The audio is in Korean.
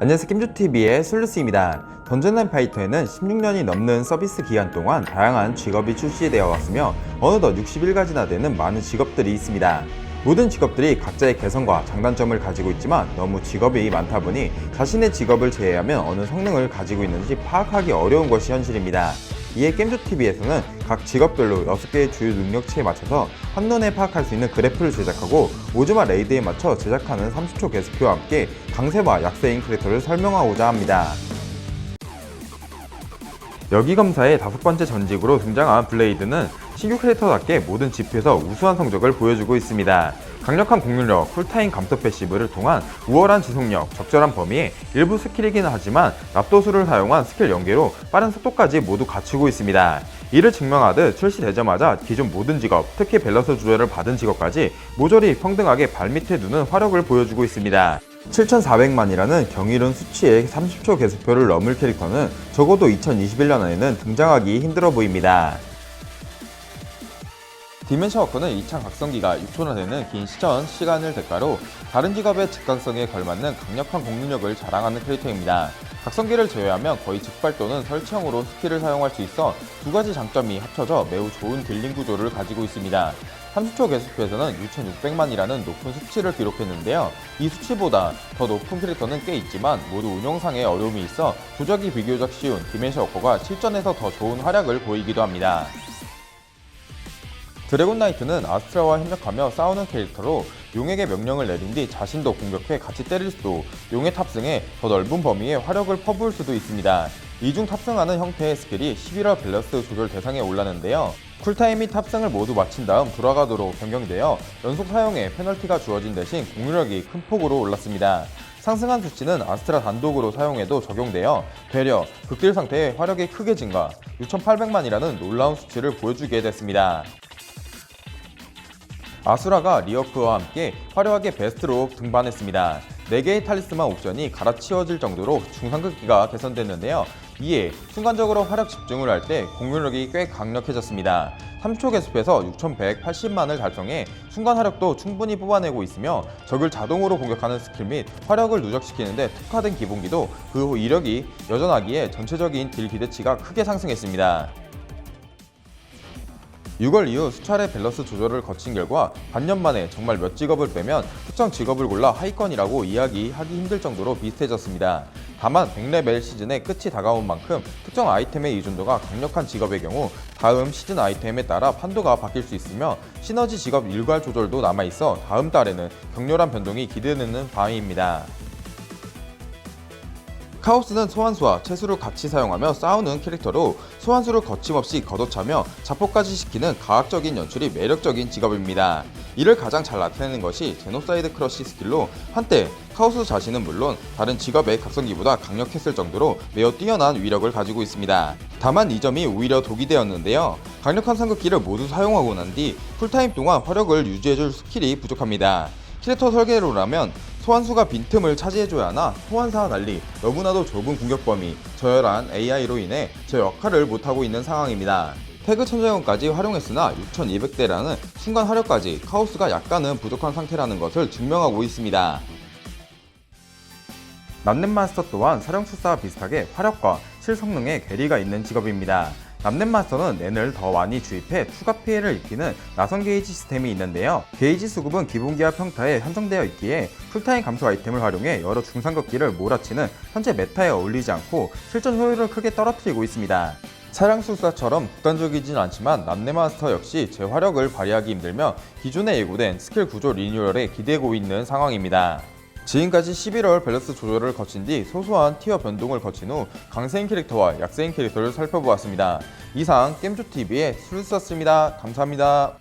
안녕하세요 김주TV의 슬루스입니다. 던전앤 파이터에는 16년이 넘는 서비스 기간 동안 다양한 직업이 출시되어 왔으며 어느덧 61가지나 되는 많은 직업들이 있습니다. 모든 직업들이 각자의 개성과 장단점을 가지고 있지만 너무 직업이 많다 보니 자신의 직업을 제외하면 어느 성능을 가지고 있는지 파악하기 어려운 것이 현실입니다. 이에 게임조TV에서는 각 직업별로 6개의 주요 능력치에 맞춰서 한눈에 파악할 수 있는 그래프를 제작하고 오즈마 레이드에 맞춰 제작하는 30초 게스표와 함께 강세와 약세인 캐릭터를 설명하고자 합니다. 여기 검사의 다섯 번째 전직으로 등장한 블레이드는 신규 캐릭터답게 모든 지표에서 우수한 성적을 보여주고 있습니다. 강력한 공격력, 쿨타임 감소 패시브를 통한 우월한 지속력, 적절한 범위에 일부 스킬이긴 하지만 납도수를 사용한 스킬 연계로 빠른 속도까지 모두 갖추고 있습니다. 이를 증명하듯 출시되자마자 기존 모든 직업, 특히 밸런스 조절을 받은 직업까지 모조리 평등하게 발밑에 두는 화력을 보여주고 있습니다. 7,400만이라는 경이로운 수치의 30초 개수표를 넘을 캐릭터는 적어도 2021년 안에는 등장하기 힘들어 보입니다. 디멘션 워커는 2창 각성기가 6초나 되는 긴 시전 시간을 대가로 다른 직업의 직관성에 걸맞는 강력한 공격력을 자랑하는 캐릭터입니다. 각성기를 제외하면 거의 즉발 또는 설치형으로 스킬을 사용할 수 있어 두 가지 장점이 합쳐져 매우 좋은 딜링 구조를 가지고 있습니다. 30초 개수표에서는 6,600만이라는 높은 수치를 기록했는데요. 이 수치보다 더 높은 캐릭터는 꽤 있지만 모두 운영상에 어려움이 있어 조작이 비교적 쉬운 디멘션 워커가 실전에서 더 좋은 활약을 보이기도 합니다. 드래곤 나이트는 아스트라와 협력하며 싸우는 캐릭터로 용에게 명령을 내린 뒤 자신도 공격해 같이 때릴 수도 용의 탑승에 더 넓은 범위의 화력을 퍼부을 수도 있습니다. 이중 탑승하는 형태의 스킬이 11월 밸런스 조절 대상에 올랐는데요. 쿨타임 및 탑승을 모두 마친 다음 돌아가도록 변경되어 연속 사용에 페널티가 주어진 대신 공격력이 큰 폭으로 올랐습니다. 상승한 수치는 아스트라 단독으로 사용해도 적용되어 되려 극딜 상태의 화력이 크게 증가, 6,800만이라는 놀라운 수치를 보여주게 됐습니다. 아수라가 리어크와 함께 화려하게 베스트로 등반했습니다. 4개의 탈리스만 옵션이 갈아치워질 정도로 중상급기가 개선됐는데요. 이에 순간적으로 화력 집중을 할 때 공격력이 꽤 강력해졌습니다. 3초 개습에서 6180만을 달성해 순간 화력도 충분히 뽑아내고 있으며 적을 자동으로 공격하는 스킬 및 화력을 누적시키는데 특화된 기본기도 그 후 이력이 여전하기에 전체적인 딜 기대치가 크게 상승했습니다. 6월 이후 수차례 밸런스 조절을 거친 결과 반년 만에 정말 몇 직업을 빼면 특정 직업을 골라 하위권이라고 이야기하기 힘들 정도로 비슷해졌습니다. 다만 100레벨 시즌의 끝이 다가온 만큼 특정 아이템의 의존도가 강력한 직업의 경우 다음 시즌 아이템에 따라 판도가 바뀔 수 있으며 시너지 직업 일괄 조절도 남아있어 다음 달에는 격렬한 변동이 기대되는 바입니다. 카오스는 소환수와 채수를 같이 사용하며 싸우는 캐릭터로 소환수를 거침없이 걷어차며 자폭까지 시키는 과학적인 연출이 매력적인 직업입니다. 이를 가장 잘 나타내는 것이 제노사이드 크러쉬 스킬로 한때 카오스 자신은 물론 다른 직업의 각성기보다 강력했을 정도로 매우 뛰어난 위력을 가지고 있습니다. 다만 이 점이 오히려 독이 되었는데요. 강력한 상급기를 모두 사용하고 난 뒤 풀타임 동안 화력을 유지해줄 스킬이 부족합니다. 캐릭터 설계로라면 소환수가 빈틈을 차지해줘야 하나 소환사와 달리 너무나도 좁은 공격 범위, 저열한 AI로 인해 저 역할을 못하고 있는 상황입니다. 태그 천정원까지 활용했으나 6200대라는 순간 화력까지 카오스가 약간은 부족한 상태라는 것을 증명하고 있습니다. 남넷마스터 또한 사령술사와 비슷하게 화력과 실성능에 괴리가 있는 직업입니다. 남넷마스터는 낸을 더 많이 주입해 추가 피해를 입히는 나선 게이지 시스템이 있는데요. 게이지 수급은 기본기와 평타에 한정되어 있기에 풀타임 감소 아이템을 활용해 여러 중상급기를 몰아치는 현재 메타에 어울리지 않고 실전 효율을 크게 떨어뜨리고 있습니다. 차량 술사처럼 극단적이진 않지만 남네마스터 역시 제 화력을 발휘하기 힘들며 기존에 예고된 스킬 구조 리뉴얼에 기대고 있는 상황입니다. 지금까지 11월 밸런스 조절을 거친 뒤 소소한 티어 변동을 거친 후 강세인 캐릭터와 약세인 캐릭터를 살펴보았습니다. 이상 게임조TV의 슬루스였습니다. 감사합니다.